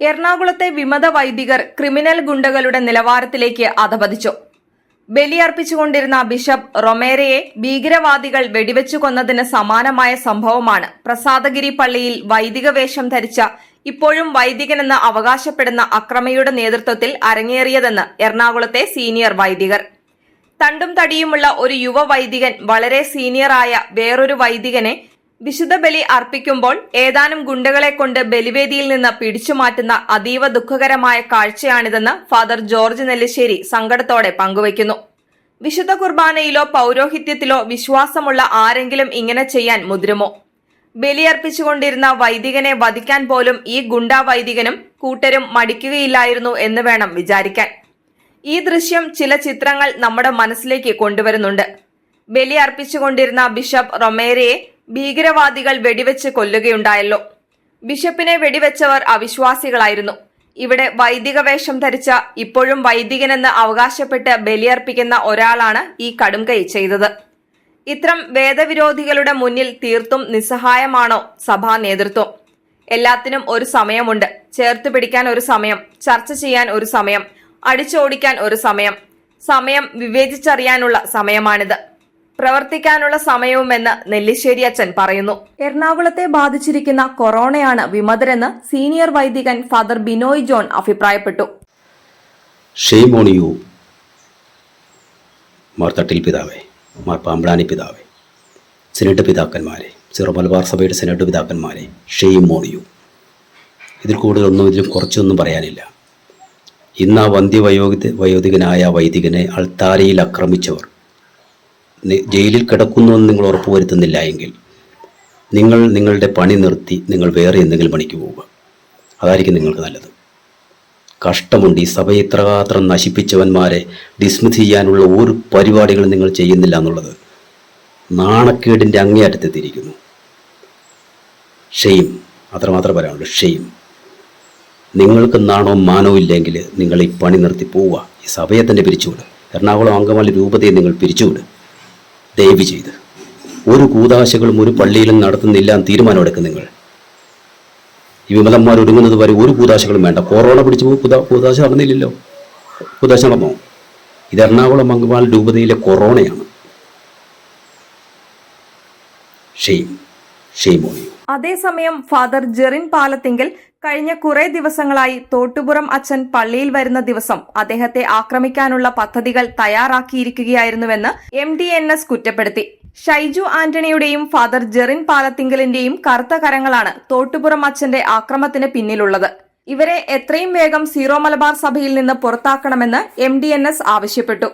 എറണാകുളത്തെ വിമത വൈദികർ ക്രിമിനൽ ഗുണ്ടകളുടെ നിലവാരത്തിലേക്ക് അധപതിച്ചു. ബലിയർപ്പിച്ചുകൊണ്ടിരുന്ന ബിഷപ്പ് റൊമേരയെ ഭീകരവാദികൾ വെടിവെച്ചു കൊന്നതിന് സമാനമായ സംഭവമാണ് പ്രസാദഗിരി പള്ളിയിൽ വൈദിക വേഷം ധരിച്ച ഇപ്പോഴും വൈദികനെന്ന് അവകാശപ്പെടുന്ന അക്രമയുടെ നേതൃത്വത്തിൽ അരങ്ങേറിയതെന്ന് എറണാകുളത്തെ സീനിയർ വൈദികർ. തണ്ടും തടിയുമുള്ള ഒരു യുവ വൈദികൻ വളരെ സീനിയറായ വേറൊരു വൈദികനെ വിശുദ്ധ ബലി അർപ്പിക്കുമ്പോൾ ഏതാനും ഗുണ്ടകളെ കൊണ്ട് ബലിവേദിയിൽ നിന്ന് പിടിച്ചുമാറ്റുന്ന അതീവ ദുഃഖകരമായ കാഴ്ചയാണിതെന്ന് ഫാദർ ജോർജ് നെല്ലിശ്ശേരി സങ്കടത്തോടെ പങ്കുവയ്ക്കുന്നു. വിശുദ്ധ കുർബാനയിലോ പൗരോഹിത്യത്തിലോ വിശ്വാസമുള്ള ആരെങ്കിലും ഇങ്ങനെ ചെയ്യാൻ മുതിരുമോ? ബലിയർപ്പിച്ചുകൊണ്ടിരുന്ന വൈദികനെ വധിക്കാൻ പോലും ഈ ഗുണ്ടാ വൈദികനും കൂട്ടരും മടിക്കുകയില്ലായിരുന്നു എന്ന് വേണം വിചാരിക്കാൻ. ഈ ദൃശ്യം ചില ചിത്രങ്ങൾ നമ്മുടെ മനസ്സിലേക്ക് കൊണ്ടുവരുന്നുണ്ട്. ബലി അർപ്പിച്ചുകൊണ്ടിരുന്ന ബിഷപ്പ് റൊമേരയെ ഭീകരവാദികൾ വെടിവെച്ച് കൊല്ലുകയുണ്ടായല്ലോ. ബിഷപ്പിനെ വെടിവെച്ചവർ അവിശ്വാസികളായിരുന്നു. ഇവിടെ വൈദിക വേഷം ധരിച്ച ഇപ്പോഴും വൈദികനെന്ന് അവകാശപ്പെട്ട് ബലിയർപ്പിക്കുന്ന ഒരാളാണ് ഈ കടുംകൈ ചെയ്തത്. ഇത്തരം വേദവിരോധികളുടെ മുന്നിൽ തീർത്തും നിസ്സഹായമാണോ സഭാ നേതൃത്വം? എല്ലാത്തിനും ഒരു സമയമുണ്ട്. ചേർത്ത് പിടിക്കാൻ ഒരു സമയം ചർച്ച ചെയ്യാൻ ഒരു സമയം അടിച്ചോടിക്കാൻ ഒരു സമയം. സമയം വിവേചിച്ചറിയാനുള്ള സമയമാണിത്. പ്രവർത്തിക്കാനുള്ള സമയവുമെന്ന് നെല്ലിശ്ശേരി അച്ഛൻ പറയുന്നു. എറണാകുളത്തെ ബാധിച്ചിരിക്കുന്ന കൊറോണയാണ് വിമതരെന്ന് സീനിയർ വൈദികൻ ഫാദർ ബിനോയ് ജോൺ അഭിപ്രായപ്പെട്ടു. Shame on you Mar Thattil പിതാവേ മാർ പാമ്പ്ളാനി പിതാവേ സെനറ്റ് പിതാക്കന്മാരെ സിറോ മലബാർ സഭയുടെ സെനറ്റ് പിതാക്കന്മാരെ ഷെയ്ം ഓൺ യു ഇതിൽ കൂടുതലൊന്നും ഇതിലും കുറച്ചൊന്നും പറയാനില്ല. ഇന്ന് ആ വന്ധ്യവയോധി വയോധികനായ വൈദികനെ അൾത്താരയിൽ ആക്രമിച്ചവർ ജയിലിൽ കിടക്കുന്നുവെന്ന് നിങ്ങൾ ഉറപ്പുവരുത്തുന്നില്ല എങ്കിൽ നിങ്ങൾ നിങ്ങളുടെ പണി നിർത്തി നിങ്ങൾ വേറെ എന്തെങ്കിലും പണിക്ക് പോവുക. അതായിരിക്കും നിങ്ങൾക്ക് നല്ലത്. കഷ്ടമുണ്ട് ഈ സഭയെ ഇത്രമാത്രം നശിപ്പിച്ചവന്മാരെ ഡിസ്മിസ് ചെയ്യാനുള്ള ഒരു പരിപാടികളും നിങ്ങൾ ചെയ്യുന്നില്ല എന്നുള്ളത് നാണക്കേടിന്റെ അങ്ങേയറ്റത്തെത്തിയിരിക്കുന്നു ഷെയിം അത്രമാത്രം പറയാനുള്ളൂ. ഷെയിം നിങ്ങൾക്ക് നാണവും മാനവും ഇല്ലെങ്കിൽ നിങ്ങൾ ഈ പണി നിർത്തി പോവുക. ഈ സഭയെ തന്നെ പിരിച്ചുവിട്. എറണാകുളം അങ്കമാലി രൂപതയെ നിങ്ങൾ പിരിച്ചുവിട്. ദയവ് ചെയ്ത്. ഒരു കൂതാശകളും ഒരു പള്ളിയിലും നടത്തുന്നില്ല തീരുമാനമെടുക്കും നിങ്ങൾ. ഈ വിമലന്മാർ ഒരുങ്ങുന്നത് വരെ ഒരു കൂതാശകളും വേണ്ട. കൊറോണ പിടിച്ചു കൂതാശ നടന്നില്ലല്ലോ. കൂതാശ നടന്നോ? ഇത് എറണാകുളം അങ്കമാലി രൂപതയിലെ കൊറോണയാണ്. അതേസമയം ഫാദർ ജെറിൻ പാലത്തിങ്കൽ കഴിഞ്ഞ കുറെ ദിവസങ്ങളായി തോട്ടുപുറം അച്ഛൻ പള്ളിയിൽ വരുന്ന ദിവസം അദ്ദേഹത്തെ ആക്രമിക്കാനുള്ള പദ്ധതികൾ തയ്യാറാക്കിയിരിക്കുകയായിരുന്നുവെന്ന് എം ഡി എൻ എസ് കുറ്റപ്പെടുത്തി. ഷൈജു ആന്റണിയുടെയും ഫാദർ ജെറിൻ പാലത്തിങ്കലിന്റെയും കറുത്ത കരങ്ങളാണ് തോട്ടുപുറം അച്ഛന്റെ ആക്രമത്തിന് പിന്നിലുള്ളത്. ഇവരെ എത്രയും വേഗം സീറോ മലബാർ സഭയിൽ നിന്ന് പുറത്താക്കണമെന്ന് എം ആവശ്യപ്പെട്ടു.